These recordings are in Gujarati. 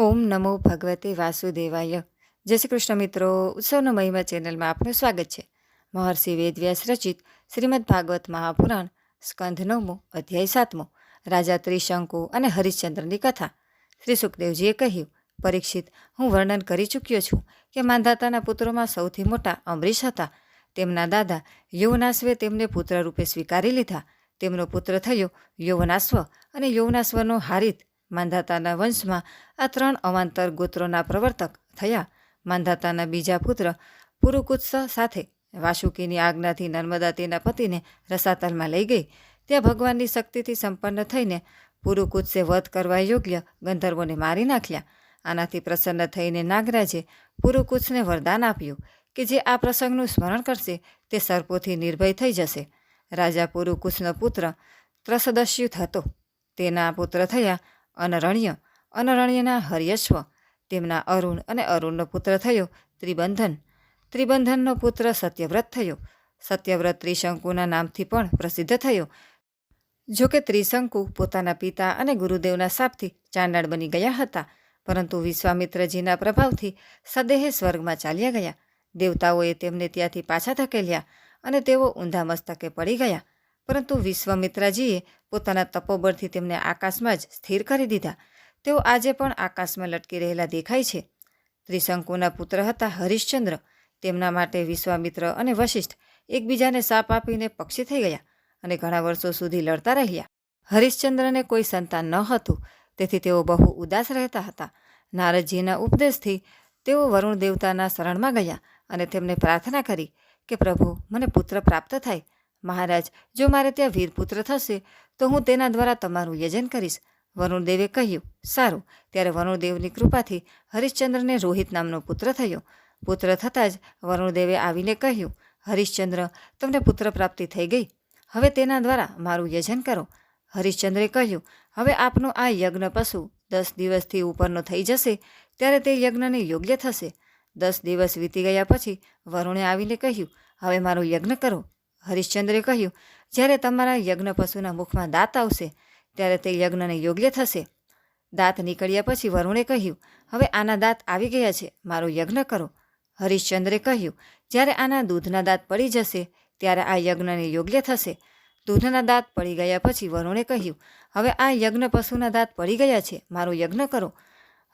ઓમ નમો ભગવતે વાસુદેવાય. જય શ્રી કૃષ્ણ મિત્રો, ઉત્સવનો મહિમા ચેનલમાં આપનું સ્વાગત છે. મહર્ષિ વેદવ્યાસ રચિત શ્રીમદ ભાગવત મહાપુરાણ સ્કંધ નવમો અધ્યાય સાતમો, રાજા ત્રિશંકુ અને હરિશ્ચંદ્રની કથા. શ્રી સુખદેવજીએ કહ્યું, પરીક્ષિત, હું વર્ણન કરી ચૂક્યો છું કે માંધાતાના પુત્રોમાં સૌથી મોટા અમરીશ હતા. તેમના દાદા યૌવનાશ્વે તેમને પુત્ર રૂપે સ્વીકારી લીધા. તેમનો પુત્ર થયો યૌવનાશ્વ અને યૌવનાશ્વનો હારિત માંધાતાના વંશમાં આ ત્રણ અવાંતર ગોત્રોના પ્રવર્તક થયા. માંધાતાના બીજા પુત્ર પુરુકુત્સ સાથે વાસુકીની આજ્ઞાથી નર્મદા તેના પતિને રસાતલમાં લઈ ગઈ. ત્યાં ભગવાનની શક્તિથી સંપન્ન થઈને પુરુકુત્સે વધ કરવા યોગ્ય ગંધર્વોને મારી નાખ્યા. આનાથી પ્રસન્ન થઈને નાગરાજે પુરુકુત્સને વરદાન આપ્યું કે જે આ પ્રસંગનું સ્મરણ કરશે તે સર્પોથી નિર્ભય થઈ જશે. રાજા પુરુકુત્સનો પુત્ર ત્રસદસ્યુત હતો. તેના પુત્ર થયા અનરણ્ય. અનરણ્યના હર્યશ્વ. તેમના અરુણ અને અરુણનો પુત્ર થયો ત્રિબંધન. ત્રિબંધનનો પુત્ર સત્યવ્રત થયો. સત્યવ્રત ત્રિશંકુના નામથી પણ પ્રસિદ્ધ થયો. જોકે ત્રિશંકુ પોતાના પિતા અને ગુરુદેવના શાપથી ચાંડાળ બની ગયા હતા. પરંતુ વિશ્વામિત્રજીના પ્રભાવથી સદેહે સ્વર્ગમાં ચાલ્યા ગયા. દેવતાઓએ તેમને ત્યાંથી પાછા ધકેલ્યા અને તેઓ ઊંધા મસ્તકે પડી ગયા. પરંતુ વિશ્વામિત્રાજીએ પોતાના તપોબળથી તેમને આકાશમાં જ સ્થિર કરી દીધા. તેઓ આજે પણ આકાશમાં લટકી રહેલા દેખાય છે. ત્રિશંકુના પુત્ર હતા હરિશ્ચંદ્ર. તેમના માટે વિશ્વામિત્ર અને વશિષ્ઠ એકબીજાને સાપ આપીને પક્ષી થઈ ગયા અને ઘણા વર્ષો સુધી લડતા રહ્યા. હરિશ્ચંદ્રને કોઈ સંતાન ન હતું. તેથી તેઓ બહુ ઉદાસ રહેતા હતા. નારદજીના ઉપદેશથી તેઓ વરુણ દેવતાના શરણમાં ગયા અને તેમને પ્રાર્થના કરી કે પ્રભુ, મને પુત્ર પ્રાપ્ત થાય. મહારાજ, જો મારે ત્યાં વીરપુત્ર થશે, તો હું તેના દ્વારા તમારું યજન કરીશ. વરુણદેવે કહ્યું, સારું. ત્યારે વરુણદેવની કૃપાથી હરિશ્ચંદ્રને રોહિત નામનો પુત્ર થયો. પુત્ર થતાં જ વરુણદેવે આવીને કહ્યું, હરિશ્ચંદ્ર, તમને પુત્ર પ્રાપ્તિ થઈ ગઈ. હવે તેના દ્વારા મારું યજન કરો. હરિશ્ચંદ્રે કહ્યું, હવે આપનો આ યજ્ઞ પશુ દસ દિવસથી ઉપરનો થઈ જશે, ત્યારે તે યજ્ઞને યોગ્ય થશે. દસ દિવસ વીતી ગયા પછી વરુણે આવીને કહ્યું, હવે મારું યજ્ઞ કરો. હરિશ્ચંદ્રે કહ્યું, જ્યારે તમારા યજ્ઞ પશુના મુખમાં દાંત આવશે, ત્યારે તે યજ્ઞને યોગ્ય થશે. દાંત નીકળ્યા પછી વરુણે કહ્યું, હવે આના દાંત આવી ગયા છે, મારો યજ્ઞ કરો. હરિશ્ચંદ્રે કહ્યું, જ્યારે આના દૂધના દાંત પડી જશે, ત્યારે આ યજ્ઞને યોગ્ય થશે. દૂધના દાંત પડી ગયા પછી વરુણે કહ્યું, હવે આ યજ્ઞ પશુના દાંત પડી ગયા છે, મારો યજ્ઞ કરો.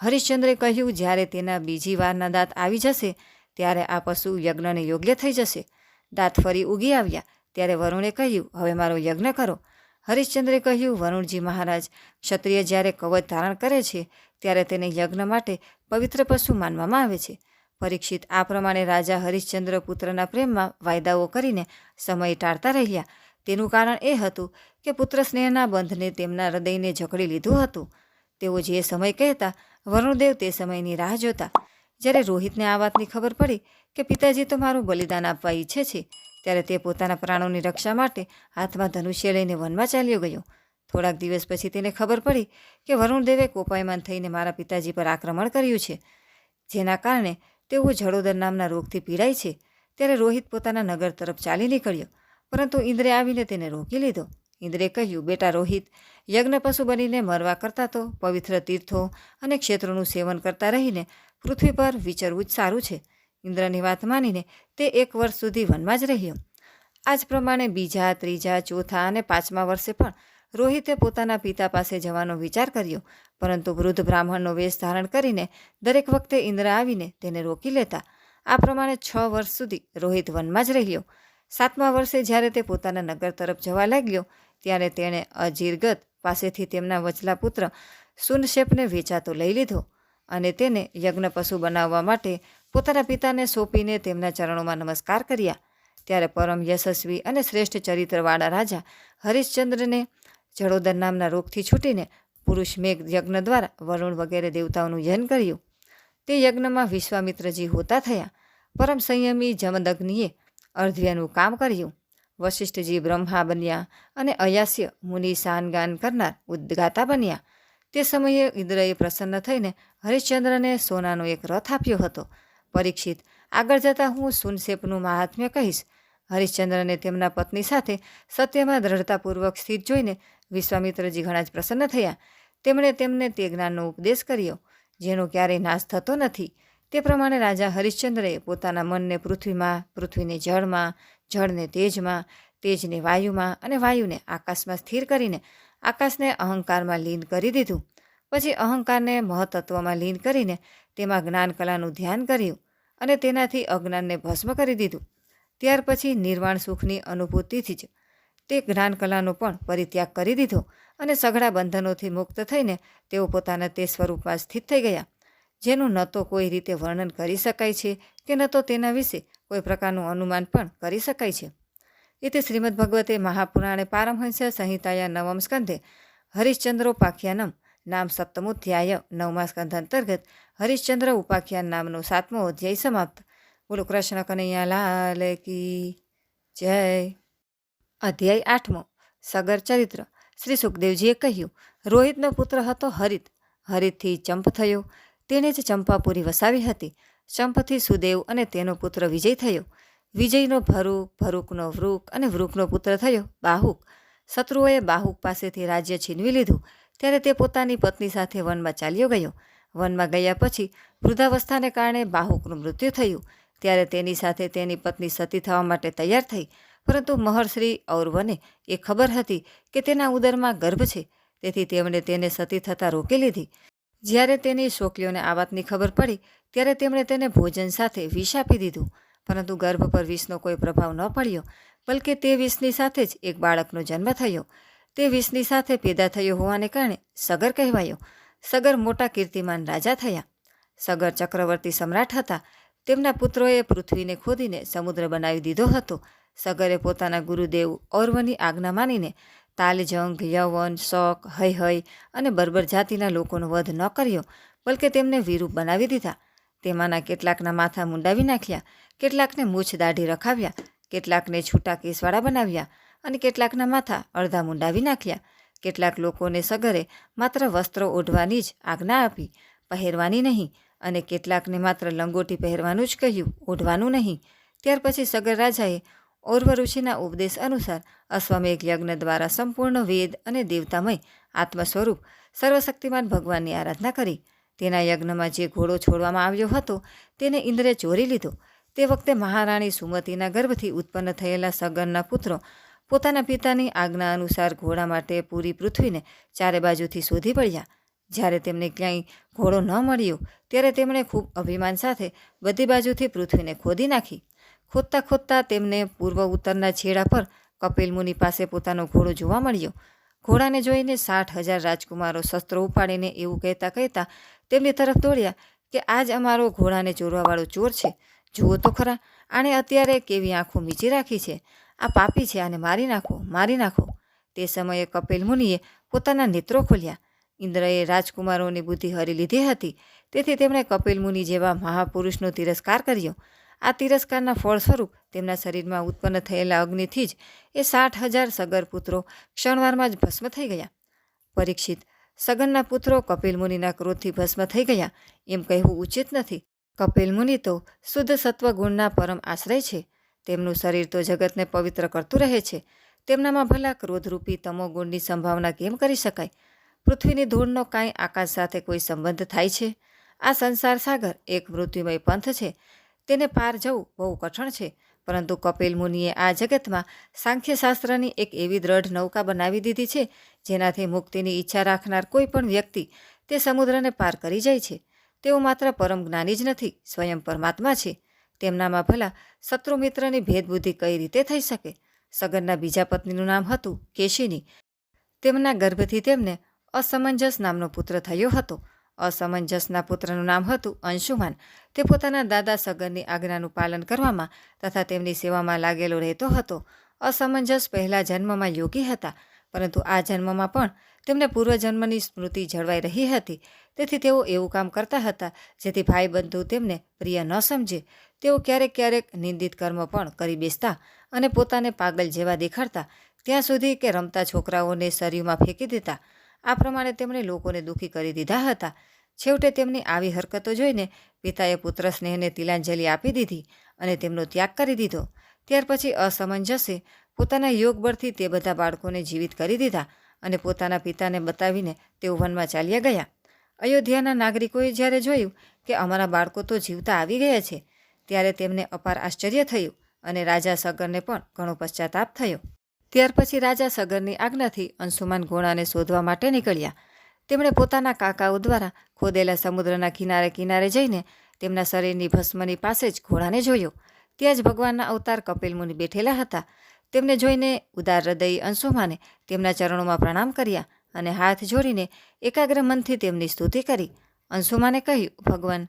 હરિશ્ચંદ્રે કહ્યું, જ્યારે તેના બીજી વારના દાંત આવી જશે, ત્યારે આ પશુ યજ્ઞને યોગ્ય થઈ જશે. દાંત ફરી ઉગી આવ્યા. ત્યારે વરુણે કહ્યું, હવે મારો યજ્ઞ કરો. હરિશ્ચંદ્રે કહ્યું, વરુણજી મહારાજ, ક્ષત્રિય જ્યારે કવચ ધારણ કરે છે, ત્યારે તેને યજ્ઞ માટે પવિત્ર પશુ માનવામાં આવે છે. પરીક્ષિત આ પ્રમાણે રાજા હરિશ્ચંદ્ર પુત્રના પ્રેમમાં વાયદાઓ કરીને સમય ટાળતા રહ્યા. તેનું કારણ એ હતું કે પુત્ર સ્નેહના બંધને તેમના હૃદયને જકડી લીધું હતું. તેઓ જે સમય કહેતા, વરુણદેવ તે સમયની રાહ જોતા. જ્યારે રોહિતને આ વાતની ખબર પડી કે પિતાજી તો મારું બલિદાન આપવા ઈચ્છે છે, ત્યારે તે પોતાના પ્રાણોની રક્ષા માટે હાથમાં ધનુષ્ય લઈને વનમાં ચાલ્યો ગયો. થોડાક દિવસ પછી તેને ખબર પડી કે વરુણદેવે કોપાયમાન થઈને મારા પિતાજી પર આક્રમણ કર્યું છે. જેના કારણે તેઓ જડોદર નામના રોગથી પીડાય છે. ત્યારે રોહિત પોતાના નગર તરફ ચાલી નીકળ્યો, પરંતુ ઇન્દ્રે આવીને તેને રોકી લીધો. ઇન્દ્રે કહ્યું, બેટા રોહિત, યજ્ઞ પશુ બનીને મરવા કરતાં તો પવિત્ર તીર્થો અને ક્ષેત્રોનું સેવન કરતા રહીને પૃથ્વી પર વિચરવું જ સારું છે. ઇન્દ્રની વાત માનીને તે એક વર્ષ સુધી વનમાં જ રહ્યો. આ જ પ્રમાણે બીજા, ત્રીજા, ચોથા અને પાંચમા વર્ષે પણ રોહિતે પોતાના પિતા પાસે જવાનો વિચાર કર્યો, પરંતુ વૃદ્ધ બ્રાહ્મણનો વેશ ધારણ કરીને દરેક વખતે ઇન્દ્ર આવીને તેને રોકી લેતા. આ પ્રમાણે છ વર્ષ સુધી રોહિત વનમાં જ રહ્યો. સાતમા વર્ષે જ્યારે તે પોતાના નગર તરફ જવા લાગ્યો ત્યારે તેણે અજીરગત પાસેથી તેમના વચલા પુત્ર સુનશેપને વેચાતો લઈ લીધો અને તેને યજ્ઞ પશુ બનાવવા માટે પોતાના પિતાને સોંપીને તેમના ચરણોમાં નમસ્કાર કર્યા. ત્યારે પરમ યશસ્વી અને શ્રેષ્ઠ ચરિત્રવાળા રાજા હરિશ્ચંદ્રને જડોદર નામના રોગથી છૂટીને પુરુષ મેઘ યજ્ઞ દ્વારા વરુણ વગેરે દેવતાઓનું યજન કર્યું. તે યજ્ઞમાં વિશ્વામિત્રજી હોતા થયા. પરમ સંયમી જમદગ્નિએ અર્ધ્યનું કામ કર્યું. વશિષ્ઠજી બ્રહ્મા બન્યા અને અયાસ્ય મુનિ સાનગાન કરનાર ઉદ્ગાતા બન્યા. તે સમયે ઇન્દ્રએ પ્રસન્ન થઈને હરિશ્ચંદ્રને સોનાનો એક રથ આપ્યો હતો. પરીક્ષિત, આગળ જતાં હું સુનશેપનું મહાત્મ્ય કહીશ. હરિશ્ચંદ્રને તેમના પત્ની સાથે સત્યમાં દ્રઢતાપૂર્વક સ્થિત જોઈને વિશ્વામિત્રજી ઘણા જ પ્રસન્ન થયા. તેમણે તેમને તે જ્ઞાનનો ઉપદેશ કર્યો, જેનો ક્યારેય નાશ થતો નથી. તે પ્રમાણે રાજા હરિશ્ચંદ્રએ પોતાના મનને પૃથ્વીમાં, પૃથ્વીને જળમાં જળને તેજમાં, તેજને વાયુમાં અને વાયુને આકાશમાં સ્થિર કરીને આકાશને અહંકારમાં લીન કરી દીધું. પછી અહંકારને મહતત્વમાં લીન કરીને તેમાં જ્ઞાન કલાનું ધ્યાન કર્યું અને તેનાથી અજ્ઞાનને ભસ્મ કરી દીધું. ત્યાર પછી નિર્વાણ સુખની અનુભૂતિથી જ તે જ્ઞાન કલાનો પણ પરિત્યાગ કરી દીધો અને સઘળા બંધનોથી મુક્ત થઈને તેઓ પોતાના તે સ્વરૂપમાં સ્થિત થઈ ગયા. જેનું ન તો કોઈ રીતે વર્ણન કરી શકાય છે કે ન તો તેના વિશે કોઈ પ્રકારનું અનુમાન પણ કરી શકાય છે. એતે શ્રીમદ ભગવતે મહાપુરાણે પારમહંસ સંહિતાયા નવમ સ્કંધે હરિશ્ચંદ્રોપાખ્યાનમ નામ સપ્તમોધ્યાય નવમા સ્કંધ અંતર્ગત હરિશ્ચંદ્ર ઉપાખ્યાન નામનો સાતમો અધ્યાય સમાપ્ત. બોલો કૃષ્ણ કનૈયા લાલ કી જય. અધ્યાય આઠમો, સગર ચરિત્ર. શ્રી સુખદેવજીએ કહ્યું, રોહિતનો પુત્ર હતો હરિત. હરિતથી ચંપ થયો. તેણે જ ચંપાપુરી વસાવી હતી. ચંપથી સુદેવ અને તેનો પુત્ર વિજય થયો. વિજયનો ભરૂક ભરૂકનો વૃક અને વૃકનો પુત્ર થયો, બાહુક. શત્રુઓએ બાહુક પાસેથી રાજ્ય છીનવી લીધું. ત્યારે તે પોતાની પત્ની સાથે વનમાં ચાલ્યો ગયો. વનમાં ગયા પછી વૃદ્ધાવસ્થાને કારણે બાહુકનું મૃત્યુ થયું. ત્યારે તેની સાથે તેની પત્ની સતી થવા માટે તૈયાર થઈ. પરંતુ મહર્ષિ ઔરવને એ ખબર હતી કે તેના ઉદરમાં ગર્ભ છે. તેથી તેમણે તેને સતી થતાં રોકી લીધી. જ્યારે તેની શોકલીઓને આ વાતની ખબર પડી, ત્યારે તેમણે તેને ભોજન સાથે વિષ આપી દીધું. પરંતુ ગર્ભ પર વિષનો કોઈ પ્રભાવ ન પડ્યો, બલકે તે વિષની સાથે જ એક બાળકનો જન્મ થયો. તે વિષની સાથે પેદા થયો હોવાને કારણે સગર કહેવાયો. સગર મોટા કીર્તિમાન રાજા થયા. સગર ચક્રવર્તી સમ્રાટ હતા. તેમના પુત્રોએ પૃથ્વીને ખોદીને સમુદ્ર બનાવી દીધો હતો. સગરે પોતાના ગુરુદેવ ઔરવની આજ્ઞા માનીને તાલજંગ યવન, શોક, હય હય અને બર્બર જાતિના લોકોનો વધ ન કર્યો, બલકે તેમને વિરૂપ બનાવી દીધા. તેમાંના કેટલાકના માથા મુંડાવી નાખ્યા, કેટલાકને મૂછ દાઢી રખાવ્યા, કેટલાકને છૂટા કેસવાળા બનાવ્યા અને કેટલાકના માથા અડધા મુંડાવી નાખ્યા. કેટલાક લોકોને સગરે માત્ર વસ્ત્રો ઓઢવાની જ આજ્ઞા આપી, પહેરવાની નહીં અને કેટલાકને માત્ર લંગોટી પહેરવાનું જ કહ્યું, ઓઢવાનું નહીં. ત્યાર પછી સગર રાજાએ ઔર્વ ઋષિના ઉપદેશ અનુસાર અશ્વમેઘ યજ્ઞ દ્વારા સંપૂર્ણ વેદ અને દેવતામય આત્મ સ્વરૂપ સર્વશક્તિમાન ભગવાનની આરાધના કરી. તેના યજ્ઞમાં જે ઘોડો છોડવામાં આવ્યો હતો, તેને ઇન્દ્રે ચોરી લીધો. તે વખતે મહારાણી સુમતીના ગર્ભથી ઉત્પન્ન થયેલા સગનના પુત્રો પોતાના પિતાની આજ્ઞા અનુસાર ઘોડા માટે પૂરી પૃથ્વીને ચારે બાજુથી શોધી પડ્યા જ્યારે તેમને ક્યાંય ઘોડો ન મળ્યો, ત્યારે તેમણે ખૂબ અભિમાન સાથે બધી બાજુથી પૃથ્વીને ખોદી નાખી. ખોદતા ખોદતા તેમને પૂર્વ ઉત્તરના છેડા પર કપિલ મુનિ પાસે પોતાનો ઘોડો જોવા મળ્યો. ઘોડાને જોઈને સાઠ હજાર રાજકુમારો શસ્ત્રો ઉપાડીને એવું કહેતા કહેતા તેમની તરફ દોડ્યા કે આજ અમારો ઘોડાને ચોરવાવાળો ચોર છે. જુઓ તો ખરા, આણે અત્યારે કેવી આંખો મીચી રાખી છે. આ પાપી છે, આને મારી નાખો મારી નાખો. તે સમયે કપિલ મુનિએ પોતાના નેત્રો ખોલ્યા. ઇન્દ્રએ રાજકુમારોની બુદ્ધિ હરી લીધી હતી. તેથી તેમણે કપિલ મુનિ જેવા મહાપુરુષનો તિરસ્કાર કર્યો. આ તિરસ્કારના ફળ સ્વરૂપ તેમના શરીરમાં ઉત્પન્ન થયેલા અગ્નિથી જ એ સાઠ હજાર સગર પુત્રો ક્ષણવારમાં જ ભસ્મ થઈ ગયા. પરીક્ષિત સગનના પુત્રો કપિલ મુનિના ક્રોધથી ભસ્મ થઈ ગયા એમ કહેવું ઉચિત નથી. કપિલ મુનિ તો શુદ્ધ સત્વ ગુણના પરમ આશ્રય છે. તેમનું શરીર તો જગતને પવિત્ર કરતું રહે છે. તેમનામાં ભલા ક્રોધરૂપી તમો ગુણની સંભાવના કેમ કરી શકાય? પૃથ્વીની ધૂળનો કાંઈ આકાશ સાથે કોઈ સંબંધ થાય છે? આ સંસાર સાગર એક મૃત્યુમય પંથ છે. તેને પાર જવું બહુ કઠણ છે, પરંતુ કપિલ મુનિએ આ જગતમાં સાંખ્યશાસ્ત્રની એક એવી દ્રઢ નૌકા બનાવી દીધી છે, જેનાથી મુક્તિની ઈચ્છા રાખનાર કોઈ પણ વ્યક્તિ તે સમુદ્રને પાર કરી જાય છે. તેઓ માત્ર પરમ જ્ઞાની જ નથી, સ્વયં પરમાત્મા છે. તેમનામાં ભલા શત્રુ મિત્રની ભેદબુદ્ધિ કઈ રીતે થઈ શકે? સગનના બીજા પત્નીનું નામ હતું કેશિની. તેમના ગર્ભથી તેમને અસમંજસ નામનો પુત્ર થયો હતો. અસમંજસના પુત્રનું નામ હતું અંશુમાન. તે પોતાના દાદા સગનની આજ્ઞાનું પાલન કરવામાં તથા તેમની સેવામાં લાગેલો રહેતો હતો. અસમંજસ પહેલા જન્મમાં યોગી હતા, પરંતુ આ જન્મમાં પણ તેમને પૂર્વજન્મની સ્મૃતિ જળવાઈ રહી હતી. તેથી તેઓ એવું કામ કરતા હતા, જેથી ભાઈ બંધુ તેમને પ્રિય ન સમજે. તેઓ ક્યારેક ક્યારેક નિંદિત કર્મ પણ કરી બેસતા અને પોતાને પાગલ જેવા દેખાડતા, ત્યાં સુધી કે રમતા છોકરાઓને શરીરમાં ફેંકી દેતા. આ પ્રમાણે તેમણે લોકોને દુઃખી કરી દીધા હતા. છેવટે તેમની આવી હરકતો જોઈને પિતાએ પુત્ર સ્નેહને તિલાંજલિ આપી દીધી અને તેમનો ત્યાગ કરી દીધો. ત્યાર પછી અસમંજસે પોતાના યોગ બળથી તે બધા બાળકોને જીવિત કરી દીધા અને પોતાના પિતાને બતાવીને તેઓ વનમાં ચાલ્યા ગયા. અયોધ્યાના નાગરિકોએ જ્યારે જોયું કે અમારા બાળકો તો જીવતા આવી ગયા છે, ત્યારે તેમને અપાર આશ્ચર્ય થયું અને રાજા સગરને પણ ઘણો પશ્ચાતાપ થયો. ત્યાર પછી રાજા સગરની આજ્ઞાથી અંશુમાન ઘોડાને શોધવા માટે નીકળ્યા. તેમણે પોતાના કાકાઓ દ્વારા ખોદેલા સમુદ્રના કિનારે કિનારે જઈને તેમના શરીરની ભસ્મની પાસે જ ઘોડાને જોયો. ત્યાં જ ભગવાનના અવતાર કપિલ મુનિ બેઠેલા હતા. તેમને જોઈને ઉદાર હૃદયી અંશુમાને તેમના ચરણોમાં પ્રણામ કર્યા અને હાથ જોડીને એકાગ્ર મનથી તેમની સ્તુતિ કરી. અંશુમાને કહ્યું, ભગવાન,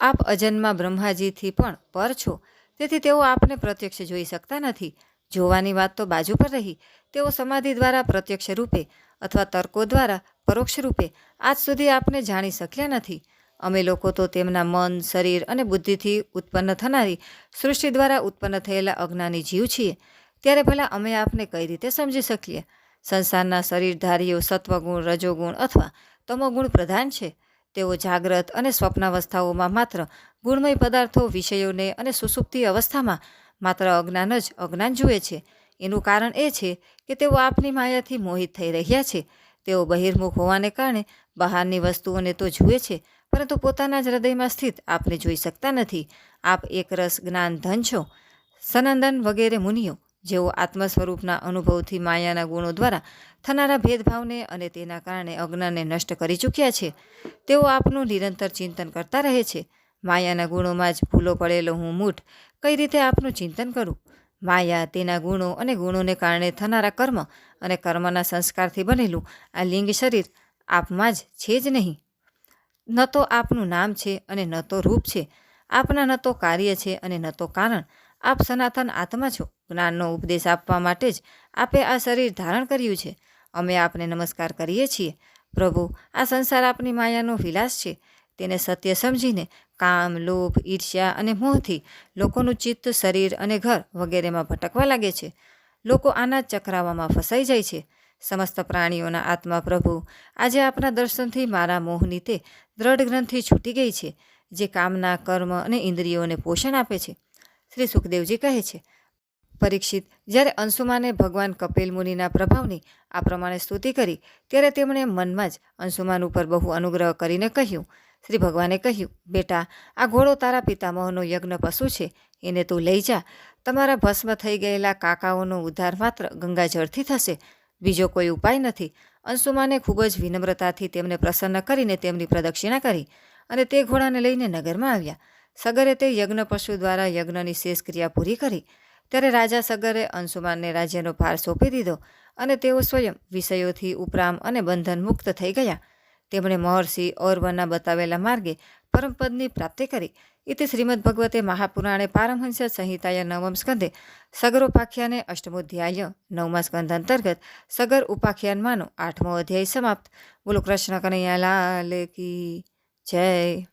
આપ અજન્મા બ્રહ્માજીથી પણ પર છો. તેથી તેઓ આપને પ્રત્યક્ષ જોઈ શકતા નથી. જોવાની વાત તો બાજુ પર રહી. તેઓ સમાધિ દ્વારા પ્રત્યક્ષ રૂપે અથવા તર્કો દ્વારા પરોક્ષ રૂપે આજ સુધી આપને જાણી શક્યા નથી. અમે લોકો તો તેમના મન, શરીર અને બુદ્ધિથી ઉત્પન્ન થનારી સૃષ્ટિ દ્વારા ઉત્પન્ન થયેલા અજ્ઞાની જીવ છીએ. ત્યારે ભલા અમે આપને કઈ રીતે સમજી શકીએ? સંસારના શરીરધારીઓ સત્વગુણ, રજોગુણ અથવા તમોગુણ પ્રધાન છે. તેઓ જાગ્રત અને સ્વપ્નાવસ્થાઓમાં માત્ર ગુણમય પદાર્થો, વિષયોને અને સુસુપ્તિ અવસ્થામાં માત્ર અજ્ઞાન જ અજ્ઞાન જુએ છે. એનું કારણ એ છે કે તેઓ આપની માયાથી મોહિત થઈ રહ્યા છે. તેઓ બહિર્મુખ હોવાને કારણે બહારની વસ્તુઓને તો જુએ છે, પરંતુ પોતાના જ હૃદયમાં સ્થિત આપને જોઈ શકતા નથી. આપ એકરસ જ્ઞાન ધન છો. સનંદન વગેરે મુનિઓ, જેઓ આત્મ સ્વરૂપના અનુભવથી માયાના ગુણો દ્વારા થનારા ભેદભાવને અને તેના કારણે અજ્ઞાનને નષ્ટ કરી ચૂક્યા છે, તેઓ આપનું નિરંતર ચિંતન કરતા રહે છે. માયાના ગુણોમાં જ ભૂલો પડેલો હું મૂઠ. કઈ રીતે આપનું ચિંતન કરું? માયા તેના ગુણો અને ગુણોને કારણે થનારા કર્મ અને કર્મના સંસ્કારથી બનેલું આ લિંગ શરીર આપમાં જ છે જ નહીં. ન તો આપનું નામ છે અને ન તો રૂપ છે. આપના ન તો કાર્ય છે અને ન તો કારણ. આપ સનાતન આત્મા છો. જ્ઞાનનો ઉપદેશ આપવા માટે જ આપે આ શરીર ધારણ કર્યું છે. અમે આપને નમસ્કાર કરીએ છીએ. પ્રભુ, આ સંસાર આપની માયાનો વિલાસ છે. તેને સત્ય સમજીને કામ, લોભ, ઈર્ષ્યા અને મોહથી લોકોનું ચિત્ત, શરીર અને ઘર વગેરેમાં ભટકવા લાગે છે. લોકો આના ચક્રાવામાં ફસાઈ જાય છે. સમસ્ત પ્રાણીઓના આત્મા પ્રભુ, આજે આપના દર્શનથી મારા મોહની તે દ્રઢ ગ્રંથિ છૂટી ગઈ છે, જે કામના, કર્મ અને ઇન્દ્રિયોને પોષણ આપે છે. શ્રી સુખદેવજી કહે છે, પરીક્ષિત, જ્યારે અંશુમાને ભગવાન કપિલ મુનિના પ્રભાવની આ પ્રમાણે સ્તુતિ કરી, ત્યારે તેમણે મનમાં જ અંશુમાન ઉપર બહુ અનુગ્રહ કરીને કહ્યું શ્રી ભગવાને કહ્યું, બેટા, આ ઘોડો તારા પિતામહનો યજ્ઞ પશુ છે. એને તું લઈ જા. તમારા ભસ્મ થઈ ગયેલા કાકાઓનો ઉદ્ધાર માત્ર ગંગાજળથી થશે. બીજો કોઈ ઉપાય નથી. અંશુમાને ખૂબ જ વિનમ્રતાથી તેમને પ્રસન્ન કરીને તેમની પ્રદક્ષિણા કરી અને તે ઘોડાને લઈને નગરમાં આવ્યા. સગરે તે યજ્ઞ પશુ દ્વારા યજ્ઞની શેષ ક્રિયા પૂરી કરી. ત્યારે રાજા સગરે અંશુમાનને રાજ્યનો ભાર સોંપી દીધો અને તેઓ સ્વયં વિષયોથી ઉપરામ અને બંધન મુક્ત થઈ ગયા. તેમણે મહર્ષિ ઔરવના બતાવેલા માર્ગે પરમપદની પ્રાપ્તિ કરી. ઇતિ શ્રીમદ ભગવતે મહાપુરાણે પારમહંસ સંહિતાય નવમ સ્કંધે સગર ઉપાખ્યાને અષ્ટમોધ્યાય નવમા સ્કંધ અંતર્ગત સગર ઉપાખ્યાનમાંનો આઠમો અધ્યાય સમાપ્ત. બોલો કૃષ્ણ કનૈયા લાલ કી જય.